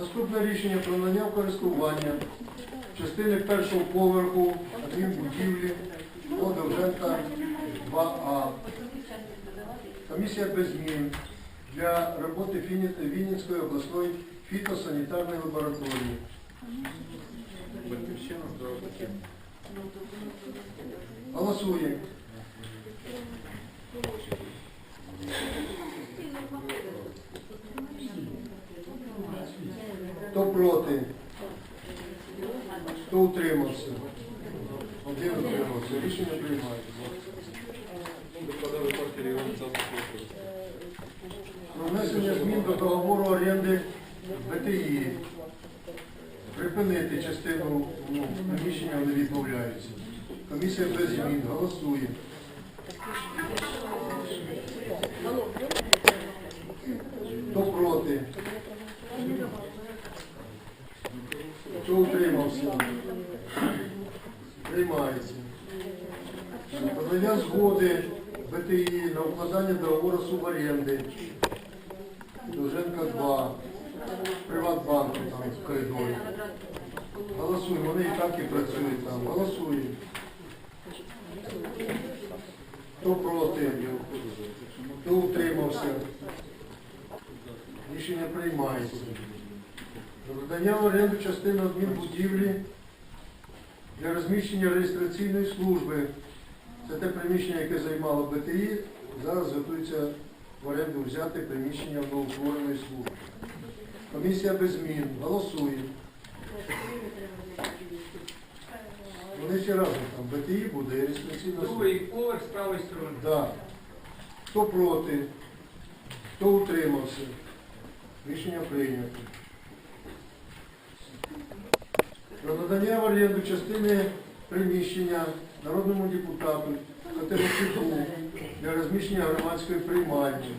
Наступне рішення про надання в користування частини першого поверху адмінбудівлі по Довженка 2А. Комісія без змін для роботи Вінницької обласної фітосанітарної лабораторії. Голосуємо. Хто проти? Хто утримався? Один утримався. Рішення приймається. Про внесення змін до договору оренди БТІ. Припинити частину ну, приміщення вони відмовляються. Комісія без змін. Голосує. Хто проти? Хто утримався? Приймається. Подання згоди БТІ на укладання договору суборенди. Довженка 2. Приватбанку там в коридорі. Голосуємо. Вони і так і працюють там. Голосуємо. Хто проти? Хто утримався? Рішення приймається. Надання в оренду частини адмінбудівлі для розміщення реєстраційної служби. Це те приміщення, яке займало БТІ. Зараз готується в оренду взяти приміщення новоутвореної служби. Комісія без змін. Голосує. Вони всі разом там. БТІ буде реєстраційна служба. Другий поверх з правої сторони. Да. Хто проти? Хто утримався? Рішення прийнято. Про надання в оренду частини приміщення народному депутату Катеринчуку для розміщення громадської приймальні.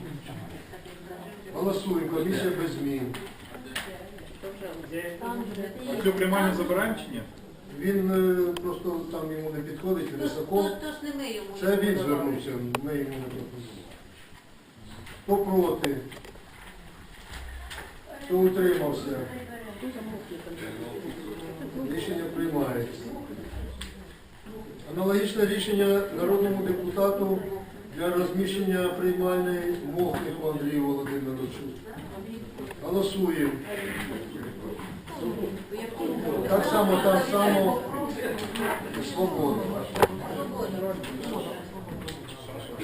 Голосуємо. Комісія без змін. А цю приймальню забираємо чи ні? Він е, просто там йому не підходить, високо. Не ми йому. Це він звернувся, ми йому не пропозиції. Хто проти? Хто утримався? Рішення приймається. Аналогічне рішення народному депутату для розміщення приймальної Мохнику Андрію Володимировичу. Голосуємо. Так само, так само. Свобода.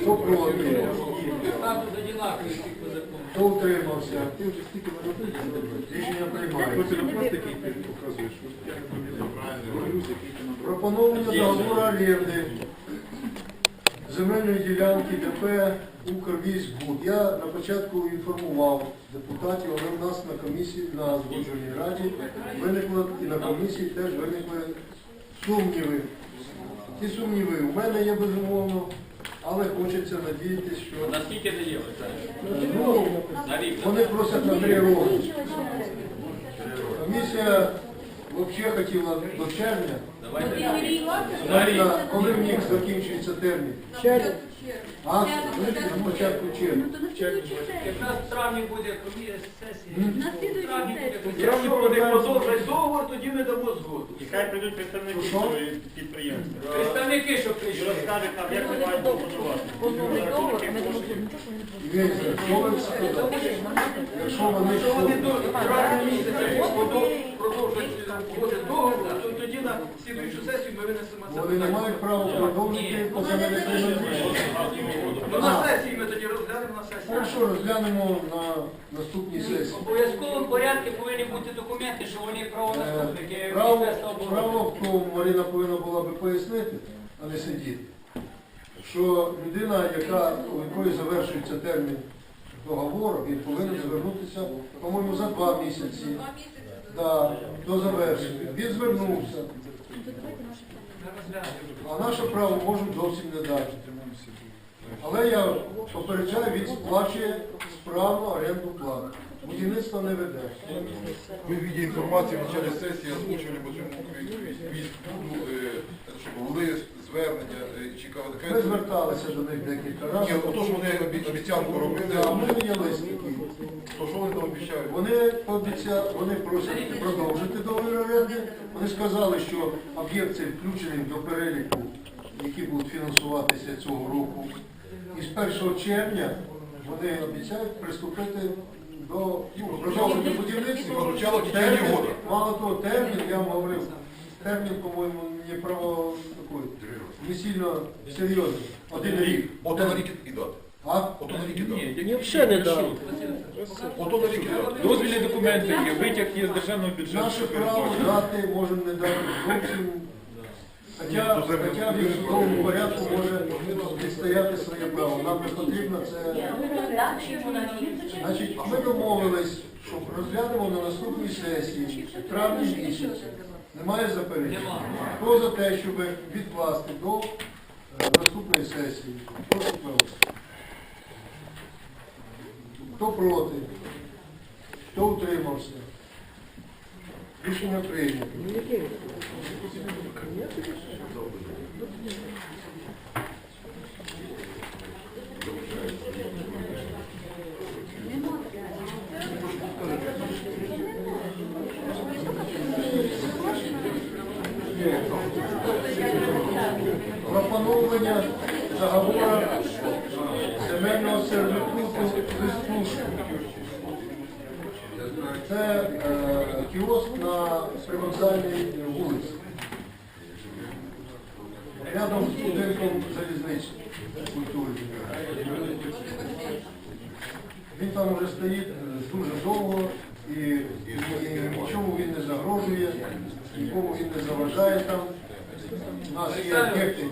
Хто проти? Хто утримався? Рішення приймається. Пропоновлення договору оренди земельної ділянки ДП «Укрвійськбуд». Я на початку інформував депутатів, але в нас на комісії, на згоджувальній раді виникло і на комісії теж виникли сумніви. Ті сумніви у мене є безумовно, але хочеться надіятися, що Наскільки не є? ну, вони просять на три роки. Комісія взагалі хотіла до червня. Марина, коли в них закінчується термін? А? Ну, на початку червня. Якраз в травні буде сесія. Буде. Якщо вони продовжать договор, тоді ми дамо згоду. І хай прийдуть представники цього підприємства. Представники, що прийшли. розкажуть нам, як вони мають побудувати. Дивіться, якщо ви сказали, якщо вони Якщо вони що- до травня місяця угоди договору, то тоді на слідуючу сесію ми винесемо це. вони не питання. мають права продовжити по земельних Ну, на сесії ми тоді розглянемо на сесії. Хорошо, розглянемо на наступній В сесії. обов'язковому порядку повинні бути документи, що вони Е, правонаступники Право, Міністерства оборони. право в тому, Марина повинна була би пояснити, а не сидіти, що людина, яка, у якої завершується термін договору, він повинен звернутися, по-моєму, за два місяці да, до завершення. Він звернувся, а наше право можуть зовсім не дати. Але я попереджаю, він сплачує справу оренду плату. Будівництво не веде. Ми в віді інформації в началі сесії озвучували по цьому війську, були звернення, е, чекали. Ми зверталися до них декілька Ні, разів. ото ж вони обіцянку робили, А ми є лист то що вони там обіцяють? Вони пообіцяли, вони просять продовжити договір оренди. Вони сказали, що об'єкт цей включений до переліку, які будуть фінансуватися цього року. І з 1 червня вони обіцяють приступити до ну, продовжити будівництво. Почало в течение Термін- Мало того, термін, я вам говорив, термін, по-моєму, не право такий, не сильно серйозний. Один рік. Ото на рік і дати. А? Ото на рік і дати. Ні, взагалі не дали. Ото на рік і дати. Дозвільні документи є, витяг є з державного бюджету. Наше право дати, можемо не дати зовсім. Хоча, хоча в судовому порядку може відстояти своє право. Нам не потрібно це. Значить, ми домовились, що розглянемо на наступній сесії, в травні місяці. Немає заперечень. Хто за те, щоб відкласти до е, наступної сесії? Прошу провести. Хто проти? Хто утримався? Рішення прийнято. Пропоновлення договору земельного сервітуту листушку. Це е, кіоск на привокзальній вулиці. Рядом з будинком залізничної культури. Він там вже стоїть е, дуже довго і, і нічому він не загрожує, нікому він не заважає там. У нас є об'єкти.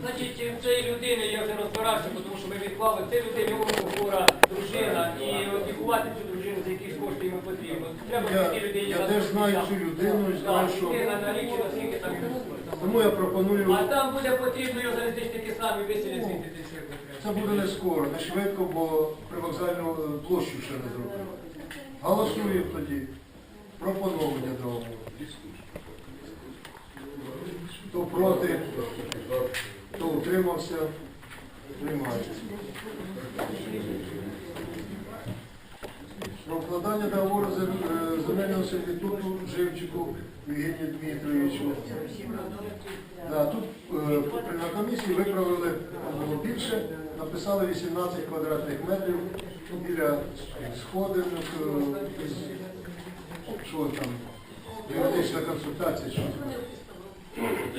Значить, цієї людини я вже розбирався, тому що ми відклали. Це людина хвора дружина, і опікувати цю дружину за якісь кошти йому потрібно. Треба Я, людині я теж знаю цю людину і знаю, що людина скільки там. тому я пропоную. А там буде потрібно його залізничники самі виселять звідти десь. як. Це буде не скоро, не швидко, бо привокзальну е, площу ще не зробили. Голосуємо тоді. Пропоновлення договору. Хто проти, хто утримався, приймається. Про вкладання договору зем- е, земельного сервітуту Живчику Євгенію Дмитровичу. Да, тут е, на комісії виправили було більше, написали 18 квадратних метрів біля сходинок, е, що там, юридична консультація. Що.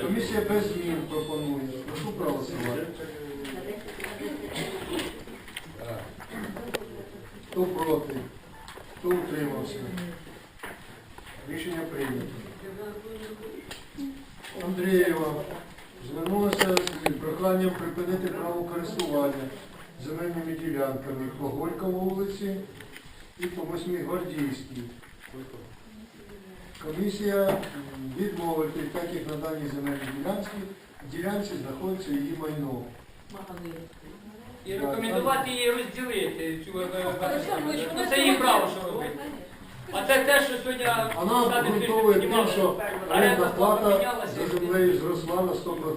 Комісія без змін пропонує. Прошу проголосувати. Хто проти? Хто утримався? Рішення прийнято. Андрієва звернулася з проханням припинити право користування земельними ділянками по Горьковій вулиці і по Восьмигвардійській. Комісія м, відмовити, так як на даній земельній ділянці, ділянці знаходиться її майно. І рекомендувати її розділити. Це її право, що робити. А це те, що сьогодні Вона обґрунтовує тим, що орендна плата за землею зросла на 100%.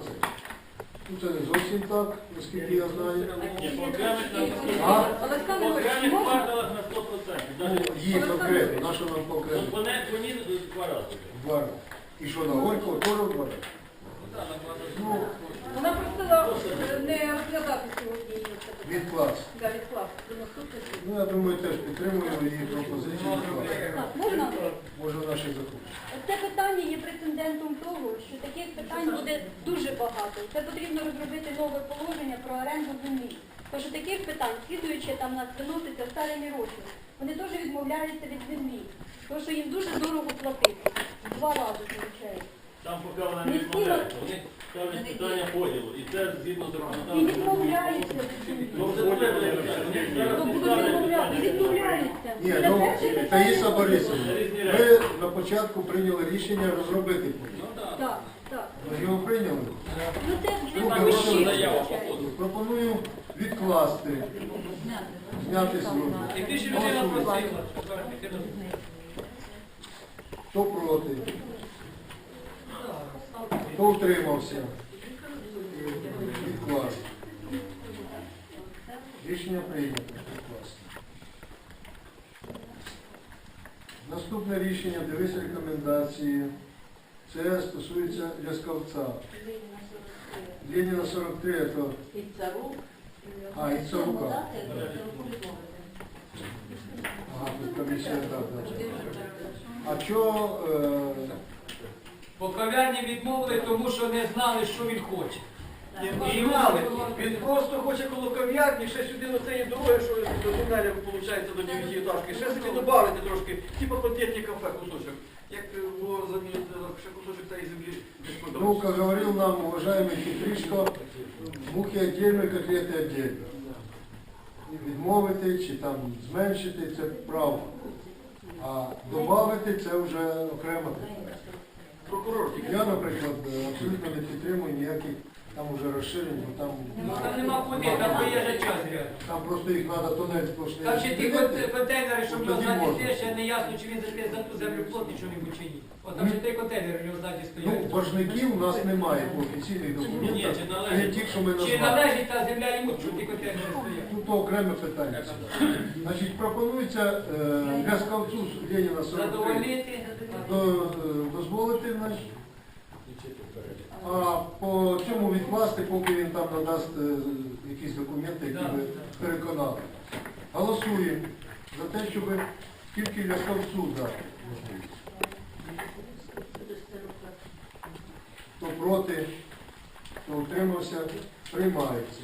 Ну це не зовсім так, наскільки я знаю. А? Олександр По окремих можна? кварталах на 100%. Ну, Навіть її конкретно, на що нам конкретно? От Вони вони два рази. Два рази. І що на Горького теж два рази? Ну, Вона просила е, не розглядати сьогодні. Да, відкласти до наступної. Ну, я думаю, теж підтримуємо її пропозицію. відкласти. Так, можна? Може наші захочуть. Це питання є прецедентом того, що таких питань буде дуже багато. Це потрібно розробити нове положення про оренду землі. Тому що таких питань, слідуючи там нас виноситься старими років, вони теж відмовляються від землі. Тому що їм дуже дорого платити. Два рази виходить. Там поки вона не відмовляється. Вони ставлять питання поділу. І це згідно з І законодавством. відмовляються. Ну, поділ, вони зараз То будуть ставлять питання. відмовляються. Ні, ну. Таїса Борисовна, ми на початку прийняли рішення розробити план. Так, так. Ми його прийняли. Ну це Ну, вже хорошо, ще, заява пропоную відкласти, зняти з розгляду. І більше людина просила, Хто проти? Хто утримався? Відкласти. Рішення прийнято. Відкласти. Наступне рішення, дивись рекомендації. Це стосується Ляскавця. Леніна 43, то А, і Царука. ага, тут комісія, так, так. А що, е, По кав'ярні відмовили, тому що не знали, що він хоче. І мали. Він просто хоче коло кав'ярні, ще сюди на цієї дороги, що до тунеля виходить до 9 етажки, ще собі додати трошки, типу пакетні кафе кусочок. Як е, було замінити ще кусочок цієї землі десь ну, продав. как говорил нам уважаемый Хитришко, мухи отдельно, котлети отдельно. Відмовити чи там зменшити це право. А додати це вже окремо. Прокурор тільки. Я, наприклад, абсолютно не підтримую ніяких там уже розширень, бо там, Ну там нема куди, там приїжджа час реально. там просто їх треба тонель сплошний. Там ще ті кон- контейнери, щоб Ну, його тоді ззаді можна. стоять, ще не ясно, чи він за за ту землю платить, що небудь чи ні. От там ще три контейнери в нього ззаді Ну, стоять. боржників у нас немає по офіційних Ні, документах, чи не належить, ті, що ми чи назвали. належить та земля йому, що ті контейнери стоять. Ну, то окреме питання. Значить, пропонується е, для скавцю Леніна 43 Задовольнити. Е, дозволити, значить, а по цьому відкласти, поки він там надасть е, якісь документи, які би переконали. Голосуємо за те, щоб тільки для скавцю дати можливість. Хто проти, хто утримався, приймається.